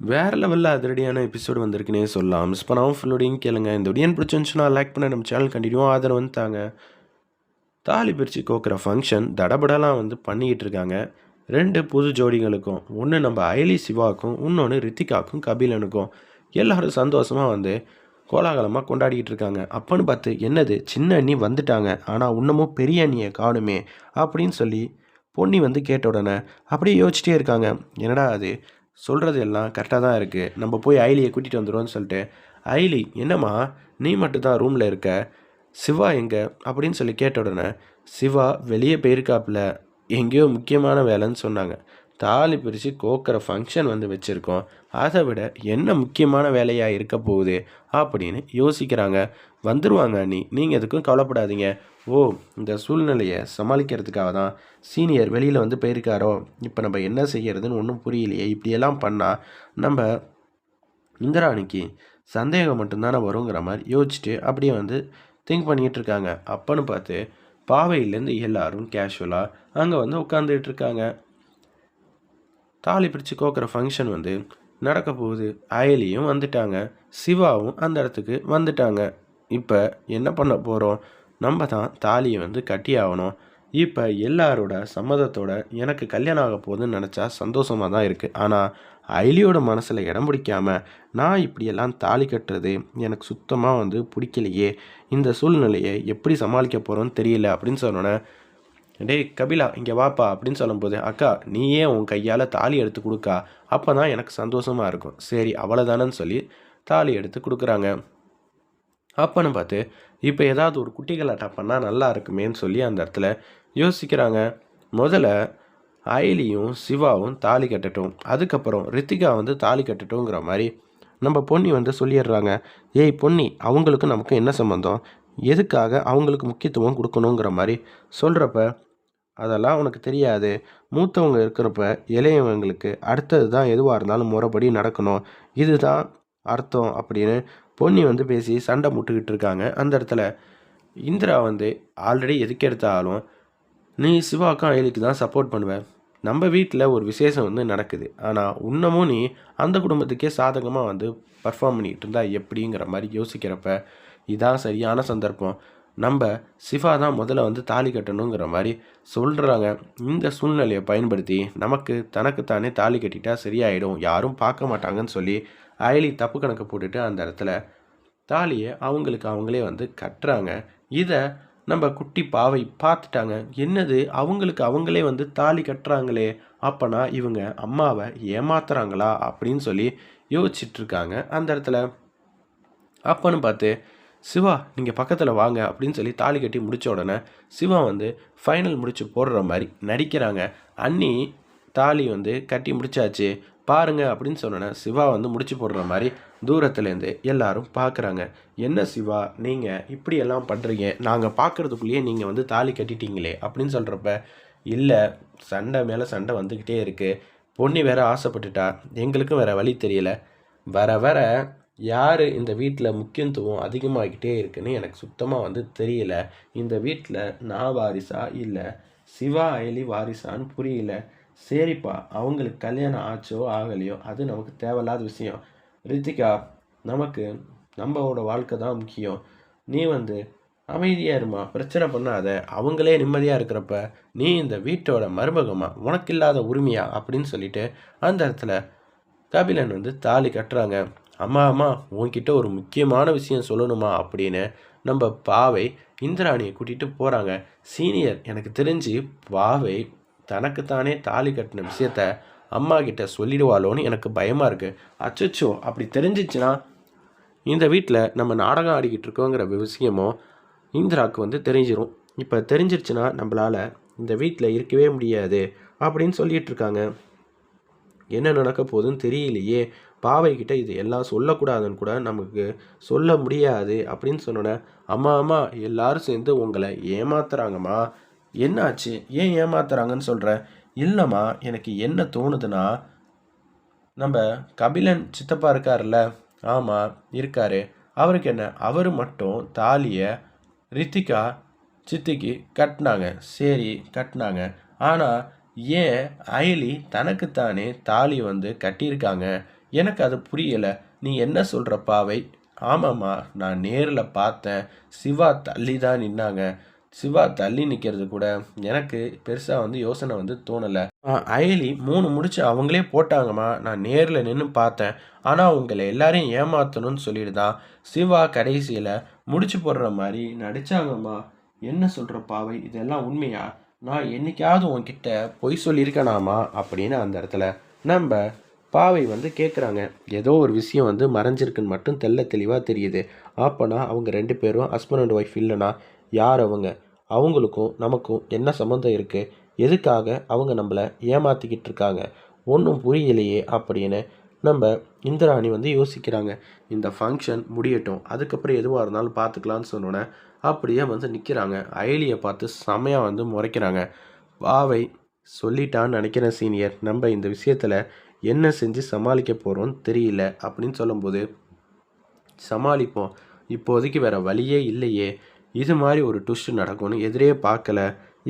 வேறு லெவலில் அதிரடியான எபிசோடு வந்திருக்குனே சொல்லலாம். மிஸ் பண்ணாமல் ஃபுல்லோடையும் கேளுங்க. இந்த ஒடியன் பிடிச்சிருந்துச்சுன்னா லைக் பண்ண. நம்ம சேனல் கண்டினியூ ஆதரவு வந்து தாங்க. தாலி பிரித்து கோக்குற ஃபங்க்ஷன் தடபடலாம் வந்து பண்ணிக்கிட்டு இருக்காங்க. ரெண்டு புது ஜோடிகளுக்கும் ஒன்று நம்ம அயலி சிவாக்கும் இன்னொன்று ரித்திகாவுக்கும் கபிலனுக்கும் எல்லாரும் சந்தோஷமாக வந்து கோலாகலமாக கொண்டாடிக்கிட்டு இருக்காங்க. அப்பன்னு பார்த்து என்னது சின்ன அண்ணி வந்துட்டாங்க. ஆனால் இன்னமும் பெரிய அண்ணியை காணுமே அப்படின்னு சொல்லி பொன்னி வந்து கேட்ட உடனே அப்படியே யோசிச்சிட்டே இருக்காங்க. என்னடா அது? சொல்கிறது எல்லாம் கரெக்டாக தான் இருக்குது நம்ம போய் ஐலியை கூட்டிகிட்டு வந்துடுவோம்னு சொல்லிட்டு ஐலி என்னம்மா? நீ மட்டும் தான் ரூமில் இருக்க? சிவா எங்கே? அப்படின்னு சொல்லி கேட்ட உடனே சிவா வெளியே போயிருக்காப்புல எங்கேயோ முக்கியமான வேலைன்னு சொன்னாங்க. தாலி பிரித்து கோக்கிற ஃபங்க்ஷன் வந்து வச்சுருக்கோம். அதை விட என்ன முக்கியமான வேலையாக இருக்க போகுது அப்படின்னு யோசிக்கிறாங்க. வந்துடுவாங்க அண்ணி. நீங்கள் எதுக்கும் கவலைப்படாதீங்க. ஓ இந்த சூழ்நிலையை சமாளிக்கிறதுக்காக தான் சீனியர் வெளியில் வந்து போயிருக்காரோ? இப்போ நம்ம என்ன செய்கிறதுன்னு ஒன்றும் புரியலையே. இப்படியெல்லாம் பண்ணால் நம்ம இந்திராணிக்கு சந்தேகம் மட்டும்தானே வருங்கிற மாதிரி யோசிச்சுட்டு அப்படியே வந்து திங்க் பண்ணிகிட்டு இருக்காங்க. அப்போன்னு பார்த்து பாவையிலேருந்து எல்லாரும் கேஷுவலாக அங்கே வந்து உட்காந்துட்டு இருக்காங்க. தாலி பிரித்து கோக்கிற ஃபங்க்ஷன் வந்து நடக்க போகுது. அயலியும் வந்துட்டாங்க. சிவாவும் அந்த இடத்துக்கு வந்துட்டாங்க. இப்போ என்ன பண்ண போகிறோம் நம்ம தான் தாலியை வந்து கட்டி ஆகணும். இப்போ எல்லாரோட சம்மதத்தோட எனக்கு கல்யாணம் ஆக போகுதுன்னு நினச்சா சந்தோஷமாக தான் இருக்குது ஆனால் ஐலியோட மனசில் இடம் பிடிக்காமல் நான் இப்படியெல்லாம் தாலி கட்டுறது எனக்கு சுத்தமாக வந்து பிடிக்கலையே. இந்த சூழ்நிலையை எப்படி சமாளிக்க போகிறோன்னு தெரியல அப்படின்னு சொன்னோன்னே டேய் கபிலா இங்கே வாப்பா அப்படின்னு சொல்லும்போது அக்கா நீயே உன் கையால் தாலி எடுத்து கொடுக்கா. அப்போ தான் எனக்கு சந்தோஷமாக இருக்கும். சரி அவ்வளோதானன்னு சொல்லி தாலி எடுத்து கொடுக்குறாங்க. அப்பன்னு பார்த்து இப்போ ஏதாவது ஒரு குட்டிகளாட்டம் பண்ணால் நல்லா இருக்குமேன்னு சொல்லி அந்த இடத்துல யோசிக்கிறாங்க. முதல்ல அயலியும் சிவாவும் தாலி கட்டட்டும். அதுக்கப்புறம் ரித்திகா வந்து தாலி கட்டட்டுங்கிற மாதிரி நம்ம பொன்னி வந்து சொல்லிடுறாங்க. ஏய் பொன்னி அவங்களுக்கும் நமக்கு என்ன சம்மந்தம் எதுக்காக அவங்களுக்கு முக்கியத்துவம் கொடுக்கணுங்கிற மாதிரி சொல்கிறப்ப அதெல்லாம் உனக்கு தெரியாது. மூத்தவங்க இருக்கிறப்ப இளையவங்களுக்கு அடுத்தது தான் எதுவாக இருந்தாலும் முறைப்படி நடக்கணும். இதுதான் அர்த்தம் அப்படின்னு பொன்னி வந்து பேசி சண்டை முட்டுக்கிட்டு இருக்காங்க. அந்த இடத்துல இந்திரா வந்து ஆல்ரெடி எதுக்கு எடுத்தாலும் நீ சிவாக்கும் அயலிக்கு தான் சப்போர்ட் பண்ணுவ. நம்ம வீட்டில் ஒரு விசேஷம் வந்து நடக்குது. ஆனால் இன்னமும் நீ அந்த குடும்பத்துக்கே சாதகமாக வந்து பர்ஃபார்ம் பண்ணிகிட்டு இருந்தா எப்படிங்கிற மாதிரி யோசிக்கிறப்ப இதான் சரியான சந்தர்ப்பம். நம்ம சிவா தான் முதல்ல வந்து தாலி கட்டணுங்கிற மாதிரி சொல்கிறாங்க இந்த சூழ்நிலையை பயன்படுத்தி நமக்கு தனக்குத்தானே தாலி கட்டிட்டா சரியாயிடும். யாரும் பார்க்க மாட்டாங்கன்னு சொல்லி அயலி தப்பு கணக்கு போட்டுட்டு அந்த இடத்துல தாலியை அவங்களுக்கு அவங்களே வந்து கட்டுறாங்க. இதை நம்ம குட்டி பாவை பார்த்துட்டாங்க. என்னது? அவங்களுக்கு அவங்களே வந்து தாலி கட்டுறாங்களே. அப்போனா இவங்க அம்மாவை ஏமாத்துறாங்களா அப்படின்னு சொல்லி யோசிச்சுட்ருக்காங்க அந்த இடத்துல அப்போன்னு பார்த்து சிவா நீங்கள் பக்கத்தில் வாங்க அப்படின்னு சொல்லி தாலி கட்டி முடித்த உடனே சிவா வந்து ஃபைனல் முடிச்சு போடுற மாதிரி நடிக்கிறாங்க. அண்ணி தாலி வந்து கட்டி முடிச்சாச்சு. பாருங்க அப்படின்னு சொன்னோன்னே சிவா வந்து முடிச்சு போடுற மாதிரி தூரத்துலேருந்து எல்லாரும் பார்க்குறாங்க என்ன சிவா நீங்கள் இப்படியெல்லாம் பண்ணுறீங்க நாங்கள் பார்க்குறதுக்குள்ளேயே நீங்கள் வந்து தாலி கட்டிட்டீங்களே அப்படின்னு சொல்கிறப்ப இல்லை சண்டை மேலே சண்டை வந்துக்கிட்டே இருக்குது பொண்ணு வேற ஆசைப்பட்டுட்டா. எங்களுக்கும் வேறு வழி தெரியல. வர வர யார் இந்த வீட்டில் முக்கியத்துவம் அதிகமாகிக்கிட்டே இருக்குன்னு எனக்கு சுத்தமாக வந்து தெரியல. இந்த வீட்டில் நான் வாரிசா இல்லை? சிவா அயலி வாரிசான்னு புரியல. சரிப்பா அவங்களுக்கு கல்யாணம் ஆச்சோ ஆகலையோ அது நமக்கு தேவையில்லாத விஷயம். ரித்திகா நமக்கு நம்மளோட வாழ்க்கை தான் முக்கியம். நீ வந்து அமைதியாக இருமா? பிரச்சனை பண்ணாத. அவங்களே நிம்மதியாக இருக்கிறப்ப நீ இந்த வீட்டோட மருமகமா? உனக்கு இல்லாத உரிமையா? அப்படின்னு சொல்லிட்டு அந்த இடத்துல கபிலன் வந்து தாலி கட்டுறாங்க. அம்மா அம்மா உன்கிட்ட ஒரு முக்கியமான விஷயம் சொல்லணுமா அப்படின்னு நம்ம பாவை இந்திராணியை கூட்டிகிட்டு போகிறாங்க சீனியர் எனக்கு தெரிஞ்சு பாவை தனக்குத்தானே தாலி கட்டின விஷயத்த அம்மா கிட்ட சொல்லிடுவாளோன்னு எனக்கு பயமாக இருக்குது அச்சோ அப்படி தெரிஞ்சிச்சுன்னா இந்த வீட்டில் நம்ம நாடகம் ஆடிக்கிட்டு இருக்கோங்கிற விஷயமும் இந்திராவுக்கு வந்து தெரிஞ்சிடும் இப்போ தெரிஞ்சிருச்சுன்னா நம்மளால் இந்த வீட்டில் இருக்கவே முடியாது அப்படின்னு சொல்லிகிட்டு இருக்காங்க. என்ன நடக்க போகுதுன்னு தெரியலையே. பாவைக்கிட்ட இது எல்லாம் சொல்லக்கூடாதுன்னு கூட நமக்கு சொல்ல முடியாது அப்படின்னு சொன்னோன்னே அம்மா அம்மா எல்லாரும் சேர்ந்து உங்களை ஏமாத்துறாங்கம்மா. என்னாச்சு? ஏன் ஏமாத்துறாங்கன்னு சொல்கிறேன் இல்லைம்மா எனக்கு என்ன தோணுதுன்னா நம்ம கபிலன் சித்தப்பா இருக்கார்ல ஆமாம் இருக்காரு. அவருக்கு என்ன அவர் மட்டும் தாலியை ரித்திகா சித்திக்கு கட்டினாங்க. சரி கட்டினாங்க. ஆனால் ஏன் அயலி தனக்குத்தானே தாலி வந்து கட்டியிருக்காங்க? எனக்கு அது புரியலை. நீ என்ன சொல்கிற பாவை? ஆமாம்மா நான் நேரில் பார்த்தேன். சிவா தள்ளி தான் நின்னாங்க. சிவா தள்ளி நிற்கிறது கூட எனக்கு பெருசாக வந்து யோசனை வந்து தோணலை. அயலி மூணு முடிச்சு அவங்களே போட்டாங்கம்மா. நான் நேரில் நின்று பார்த்தேன். ஆனால் உங்களை எல்லாரையும் ஏமாற்றணும்னு சொல்லிட்டு தான் சிவா கடைசியில் முடிச்சு போடுற மாதிரி நடிச்சாங்கம்மா. என்ன சொல்கிற பாவை? இதெல்லாம் உண்மையா? நான் என்னைக்காவது உன்கிட்ட பொய் சொல்லியிருக்கேனாமா? அப்படின்னு அந்த இடத்துல நம்ம பாவை வந்து கேட்குறாங்க ஏதோ ஒரு விஷயம் வந்து மறைஞ்சிருக்குன்னு மட்டும் தெள்ள தெளிவாக தெரியுது. அப்போனா அவங்க ரெண்டு பேரும் ஹஸ்பண்ட் அண்ட் ஒய்ஃப் இல்லைனா யார் அவங்க? அவங்களுக்கும் நமக்கும் என்ன சம்மந்தம் இருக்குது எதுக்காக அவங்க நம்மளை ஏமாற்றிக்கிட்டு இருக்காங்க? ஒன்றும் புரியலையே அப்படின்னு நம்ம இந்திராணி வந்து யோசிக்கிறாங்க. இந்த ஃபங்க்ஷன் முடியட்டும். அதுக்கப்புறம் எதுவாக இருந்தாலும் பார்த்துக்கலான்னு சொன்னோன்னே அப்படியே வந்து நிற்கிறாங்க அயலியை பார்த்து செமையாக வந்து முறைக்கிறாங்க. பாவை சொல்லிட்டான்னு நினைக்கிறேன் சீனியர் நம்ம இந்த விஷயத்தில் என்ன செஞ்சு சமாளிக்க போகிறோன்னு தெரியல அப்படின்னு சொல்லும்போது சமாளிப்போம். இப்போதைக்கு வேறு வழியே இல்லையே. இது மாதிரி ஒரு ட்விஸ்ட் நடக்கும்னு எதிரே பார்க்கல.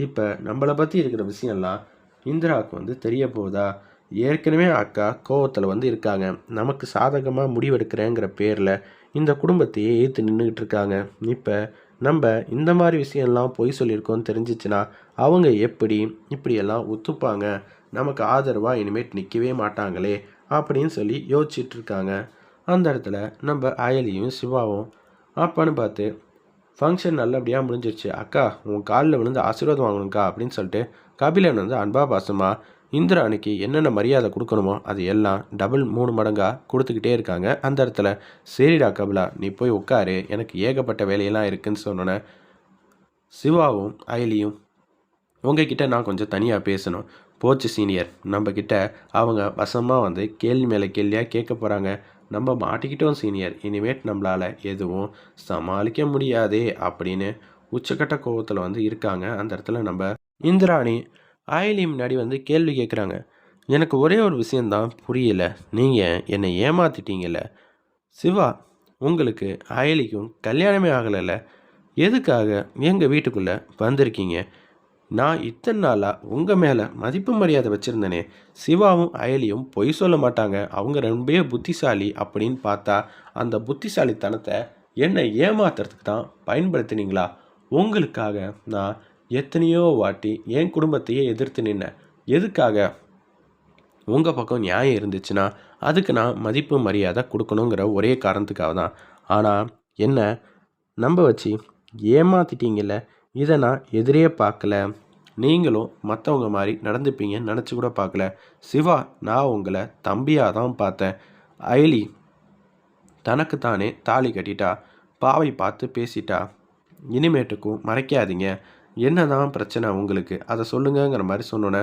இப்போ நம்மளை பற்றி இருக்கிற விஷயம்லாம் இந்திராவுக்கு வந்து தெரிய போகுதா? ஏற்கனவே அக்கா கோவத்தில் வந்து இருக்காங்க. நமக்கு சாதகமாக முடிவெடுக்கிறேங்கிற பேரில் இந்த குடும்பத்தையே ஏற்று நின்றுக்கிட்டு இருக்காங்க. இப்போ நம்ம இந்த மாதிரி விஷயம்லாம் பொய் சொல்லியிருக்கோம்னு தெரிஞ்சிச்சுன்னா அவங்க எப்படி இப்படியெல்லாம் ஒத்துப்பாங்க? நமக்கு ஆதரவாக இனிமேட் நிற்கவே மாட்டாங்களே அப்படின்னு சொல்லி யோசிச்சுட்டு இருக்காங்க அந்த இடத்துல நம்ம அயலியும் சிவாவும் அப்பான்னு பார்த்து ஃபங்க்ஷன் நல்லபடியாக முடிஞ்சிருச்சு. அக்கா உன் காலில் விழுந்து ஆசீர்வாதம் வாங்கணுங்க்கா அப்படின்னு சொல்லிட்டு கபிலன் வந்து அன்பா பாசமாக இந்திராணிக்கு என்னென்ன மரியாதை கொடுக்கணுமோ அது எல்லாம் டபுள் மூணு மடங்காக கொடுத்துக்கிட்டே இருக்காங்க. அந்த இடத்துல சரிடா கபிலா நீ போய் உட்காரு. எனக்கு ஏகப்பட்ட வேலையெல்லாம் இருக்குன்னு சொன்னோன்னே சிவாவும் அயலியும் உங்ககிட்ட நான் கொஞ்சம் தனியாக பேசணும். போச்சு சீனியர். நம்மக்கிட்ட அவங்க வசமாக வந்து கேள்வி மேலே கேள்வியாக கேட்க போகிறாங்க நம்ம மாட்டிக்கிட்டோம் சீனியர். இனிமேட் நம்மளால் எதுவும் சமாளிக்க முடியாதே அப்படின்னு உச்சக்கட்ட கோவத்தில் வந்து இருக்காங்க. அந்த இடத்துல நம்ம இந்திராணி ஆயிலி முன்னாடி வந்து கேள்வி கேட்குறாங்க எனக்கு ஒரே ஒரு விஷயந்தான் புரியல. நீங்கள் என்னை ஏமாத்திட்டீங்கல்ல. சிவா உங்களுக்கு ஆயிலிக்கும் கல்யாணமே ஆகலைல்ல. எதுக்காக எங்கள் வீட்டுக்குள்ளே வந்திருக்கீங்க? நான் இத்தனை நாளாக உங்கள் மேலே மதிப்பு மரியாதை வச்சுருந்தேனே. சிவாவும் அயலியும் பொய் சொல்ல மாட்டாங்க. அவங்க ரொம்ப புத்திசாலி அப்படின்னு பார்த்தா அந்த புத்திசாலித்தனத்தை என்னை ஏமாத்துறதுக்கு தான் பயன்படுத்தினீங்களா? உங்களுக்காக நான் எத்தனையோ வாட்டி என் குடும்பத்தையே எதிர்த்து நின்னேன் எதுக்காக? உங்கள் பக்கம் நியாயம் இருந்துச்சுன்னா அதுக்கு நான் மதிப்பு மரியாதை கொடுக்கணுங்கிற ஒரே காரணத்துக்காக தான். ஆனால் என்ன? நம்ப வச்சு ஏமாத்திட்டீங்கல்ல? இதை நான் எதிரே பார்க்கல. நீங்களும் மற்றவங்க மாதிரி நடந்துப்பீங்கன்னு நினச்சி கூட பார்க்கல. சிவா நான் உங்களை தம்பியாக தான் பார்த்தேன். அயலி தனக்குத்தானே தாலி கட்டிட்டா பாவை பார்த்து பேசிட்டா இனிமேட்டுக்கும் மறைக்காதீங்க. என்ன தான் பிரச்சனை உங்களுக்கு? அதை சொல்லுங்கங்கிற மாதிரி சொன்னோன்னே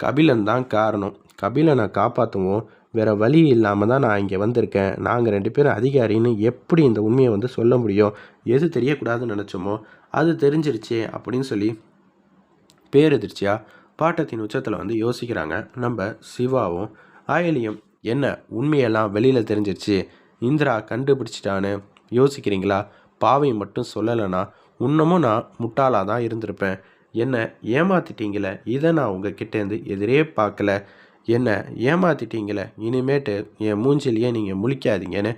கபிலன் தான் காரணம். கபிலனை காப்பாற்றுவோம் வேறு வழி இல்லாமல் தான் நான் இங்கே வந்திருக்கேன். நாங்கள் ரெண்டு பேரும் அதிகாரின்னு எப்படி இந்த உண்மையை வந்து சொல்ல முடியும்? எது தெரியக்கூடாதுன்னு நினச்சோமோ அது தெரிஞ்சிருச்சே அப்படின்னு சொல்லி பேரெதிர்ச்சியாக பாட்டத்தின் உச்சத்தில் வந்து யோசிக்கிறாங்க. நம்ம சிவாவும் ஆயலியும் என்ன உண்மையெல்லாம் வெளியில் தெரிஞ்சிருச்சு? இந்திரா கண்டுபிடிச்சிட்டான்னு யோசிக்கிறீங்களா? பாவை மட்டும் சொல்லலைன்னா இன்னமும் நான் முட்டாளாக தான் இருந்திருப்பேன். என்னை ஏமாத்திட்டீங்களே? இதை நான் உங்ககிட்டேருந்து எதிரே பார்க்கல. என்ன ஏமாத்திட்டீங்களே? இனிமேட்டு என் மூஞ்சிலேயே நீங்கள் முழிக்காதீங்கன்னு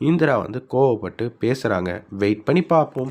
இந்திரா வந்து கோவப்பட்டு பேசுகிறாங்க வெயிட் பண்ணி பார்ப்போம்.